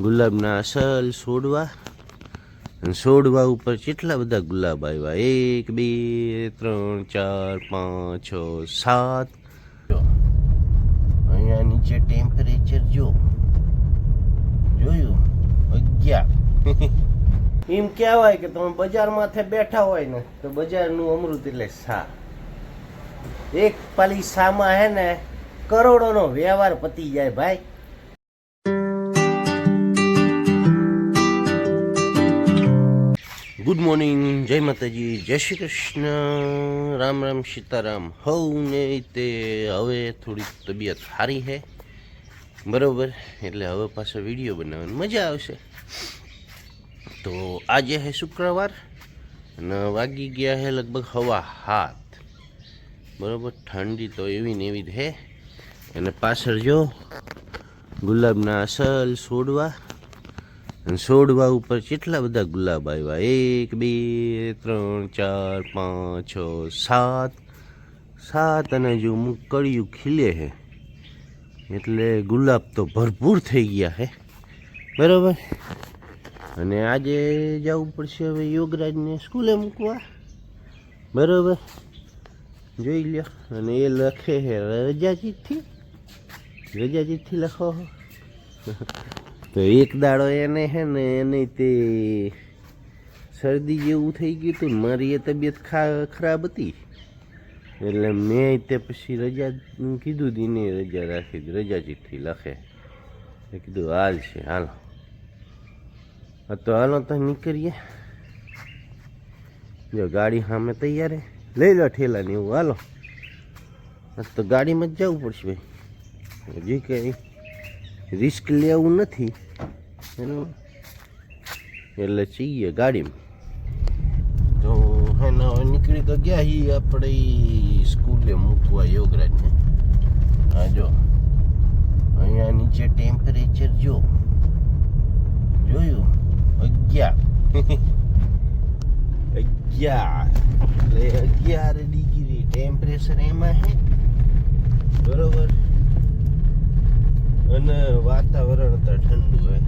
ગુલાબના અસલ છોડવા. અને છોડવા ઉપર કેટલા બધા ગુલાબ આવ્યા? એક, બે, ત્રણ, ચાર, પાંચ, છ, સાત. અહીંયા નીચે ટેમ્પરેચર જો. જોયું? અગિયાર. એમ કહેવાય કે તમે બજાર માથે બેઠા હોય ને, તો બજારનું અમૃત એટલે સા એક પાલી સામાં હે ને, કરોડોનો વ્યવહાર પતી જાય ભાઈ. ગુડ મોર્નિંગ જય માતાજી જય શ્રી કૃષ્ણ રામ રામ સીતારામ હવ ને તે હવે થોડી તબિયત સારી છે બરોબર, એટલે હવે પાછો વીડિયો બનાવવાની. મજા આવશે. તો આજે છે શુક્રવાર અને વાગી ગયા છે લગભગ હવા હાથ. બરોબર, ઠંડી તો એવી ને એવી જ છે અને પાછળ જો ગુલાબના અસલ છોડવા અને છોડવા ઉપર કેટલા બધા ગુલાબ આવ્યા? એક, બે, ત્રણ, ચાર, પાંચ, છ, સાત. સાત અને જો મુકળિયું ખીલે છે એટલે ગુલાબ તો ભરપૂર થઈ ગયા છે બરાબર? અને આજે જવું પડશે હવે યોગરાજને સ્કૂલે મૂકવા. બરાબર? જોઈ લ્યો. અને એ લખે છે રજાજીતથી રજાજીતથી રજા લખો તો એક દાડો એને હે ને એને તે શરદી જેવું થઈ ગયું હતું મારી એ તબિયત ખરાબ હતી. એટલે મેં તે પછી રજા કીધું દીને રજા રાખી રજા ચીઠ્ઠી લખે. કીધું, હાલ છે, હાલો. તો હાલો તો નીકળીએ. જો ગાડી સામે તૈયાર લઈ લો ઠેલાની એવું, હાલો. તો ગાડીમાં જ જવું પડશે ભાઈ. હજી કંઈ રિસ્ક લેવું નથી. બરાબર એટલે છીએ ગાડીમાં. તો હેને નીકળી તો ગયા હી આપણે સ્કૂલે મૂકવા યોગરાજને. હા, જો. અહીંયા નીચે ટેમ્પરેચર જો. જોયું? અગિયાર. અગિયાર. એટલે અગિયાર ડિગ્રી ટેમ્પરેચર એમાં હે. બરોબર? અને વાતાવરણ તો ઠંડુ હોય.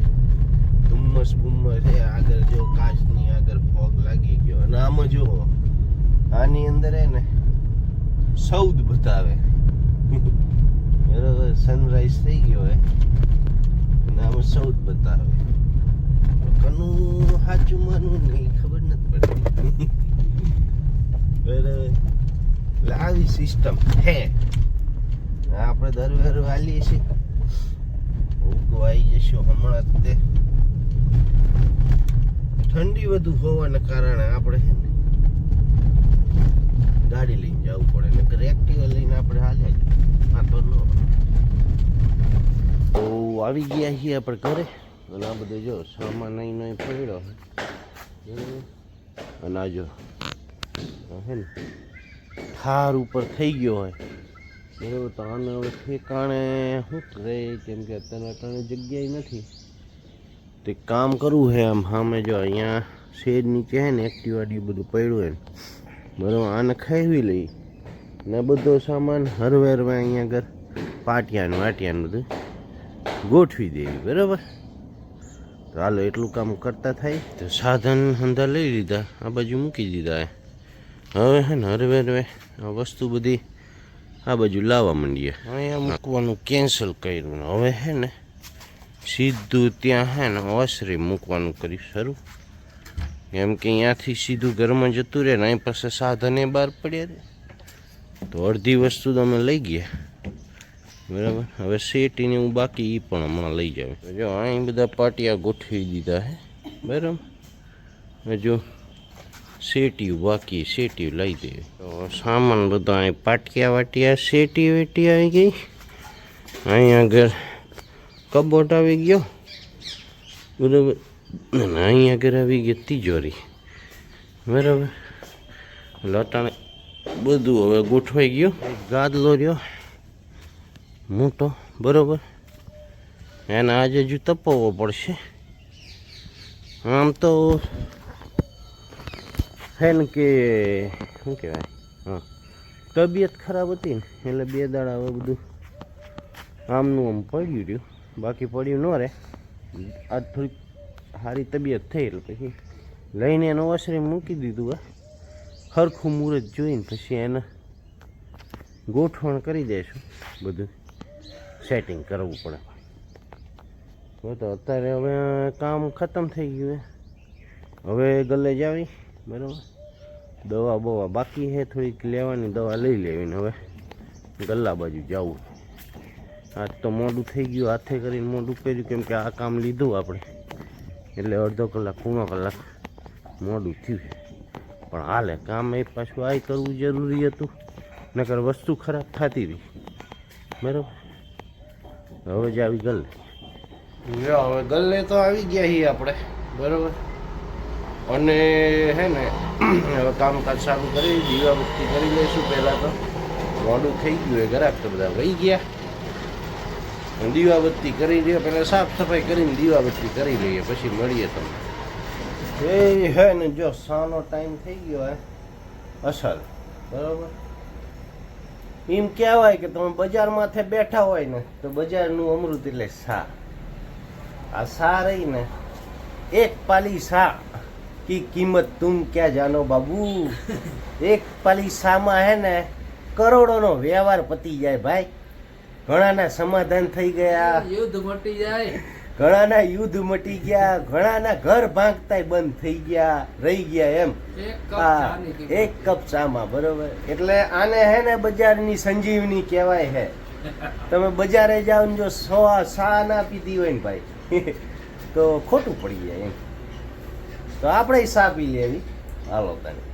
ધુમ્મસ બુમ્મસ છે, આગળ જો કાચની આગળ ફોગ લાગી ગયો. અને આમાં જો આની અંદર હે ને સૌદ બતાવે. બરોબર સનરાઈઝ થઈ ગયો હે. અને આમાં સૌદ બતાવે. કનું સાચું માનું નહીં, ખબર નથી પડતી. બરાબર. એટલે આવી સિસ્ટમ છે. આપણે દર વાર વાલીએ છીએ. ઉગવાઈ જશો હમણાં જ તે. ઠંડી વધુ હોવાના કારણે આપણે છે ને ગાડી લઈને જવું પડે, નકર એક્ટિવા લઈને આપણે હાલે આ તો ન તો આવી ગયા છીએ આપણે ઘરે. અને આ બધો જો સામાન નહીં નહીં પડ્યો અને આ જો હે ને, થાર ઉપર થઈ ગયો હોય. બરાબર તો આને હવે ઠેકાણે શું કરે કેમ કે અત્યારે અટાણે જગ્યાએ નથી. તે કામ કરવું છે આમ સામે જો અહીંયા શેડ નીચે છે ને એક્ટિવાડી બધું પડ્યું હોય બરાબર આને ખાવી લઈ. ને બધો સામાન હરવે હરવે અહીંયા આગળ પાટિયાનું વાટિયાનું બધું ગોઠવી દેવી, બરાબર? તો હાલો, એટલું કામ કરતા થાય. તો સાધન હંધા લઈ લીધા, આ બાજુ મૂકી દીધા હવે હે ને હરવે હરવે આ વસ્તુ બધી આ બાજુ લાવવા માંડીએ. અહીંયા મૂકવાનું કેન્સલ કર્યું હવે હે ને, સીધું ત્યાં હે ને ઓસરી મૂકવાનું કરી શરૂ. કેમ કે અહીંયાથી સીધું ઘરમાં જતું રહે ને અહીં પાસે સાધને બહાર પડ્યા રહે તો અડધી વસ્તુ તો અમે લઈ ગયા. બરાબર? હવે સેટીને હું બાકી એ પણ હમણાં લઈ જાવ. જો, અહીં બધા પાટિયા ગોઠવી દીધા હે. બરાબર? જો સેટીયું બાકી શેટી લઈ દે. તો સામાન બધો અહીં પાટિયા વાટિયા સેટી વેટી આવી ગઈ. અહીંયા આગળ કબોટ આવી ગયો. બરાબર. અને અહીં આગળ આવી ગઈ તિજોરી. બરાબર. લટાણે બધું હવે ગોઠવાઈ ગયું. ગાદલો રહ્યો. મોટો, બરાબર. એને આજે હજુ તપાવવો પડશે. આમ તો હે કે, શું કહેવાય? હા. તબિયત ખરાબ હતી ને, એટલે બે દાડા હવે બધું આમનું આમ પડ્યું રહ્યું. બાકી પડ્યું ન રહે. આજ થોડીક સારી તબિયત થઈ એટલે પછી લઈને એનો આશરે મૂકી દીધું આ. સરખું મુહૂર્ત જોઈને પછી એને ગોઠવણ કરી દઈશું. બધું સેટિંગ કરવું પડે. તો અત્યારે હવે કામ ખતમ થઈ ગયું હવે ગલે જાવી બરાબર? દવા બવા બાકી છે, થોડીક લેવાની દવા લઈ લેવી હવે. ગલ્લા બાજુ જવું. આજ તો મોડું થઈ ગયું, હાથે કરીને મોડું કર્યું, કેમ કે આ કામ લીધું આપણે. એટલે અડધો કલાક પૂણો કલાક મોડું થયું પણ હાલે, કામ એ પાછું આ કરવું જરૂરી હતું. નકર વસ્તુ ખરાબ થતી હતી બરાબર? હવે જ આવી ગલ્લે. હવે ગલ્લે તો આવી ગયા છીએ આપણે. બરાબર? અને હે ને કામકાજ સારું કરી દીવાબત્તી કરી લઈશું પહેલાં તો. મોડું થઈ ગયું એ ઘરાક તો બધા વહી ગયા. દીવાબત્તી કરી લઈએ પહેલાં સાફ સફાઈ કરીને દીવાબત્તી કરી લઈએ, પછી મળીએ તમને. એ હે ને, જો સાનો ટાઈમ થઈ ગયો હે અસર બરાબર? એમ કહેવાય કે તમે બજાર માથે બેઠા હોય ને, તો બજારનું અમૃત એટલે સા. આ સા રહી ને, એક પાલી સા. की कीमत तुम क्या जानो बाबू એક પાલી સામાં હે ને કરોડોનો વ્યવહાર પતી જાય ભાઈ ઘણાના સમાધાન થઈ ગયા યુદ્ધ મટી જાય ઘણાના યુદ્ધ મટી ગયા ઘણાના ઘર ભાંગતા બંધ થઈ ગયા રહી ગયા એમ એક કપ આ ચાની કિંમત. એક કપ ચામાં બરોબર એટલે આને હે ને બજારની સંજીવની કહેવાય હે તમે બજારે જાઓ ને જો સો સા ના પીધી હોય ને ભાઈ તો ખોટું પડી જાય એમ તો આપણે પી લેવી. હાલો તને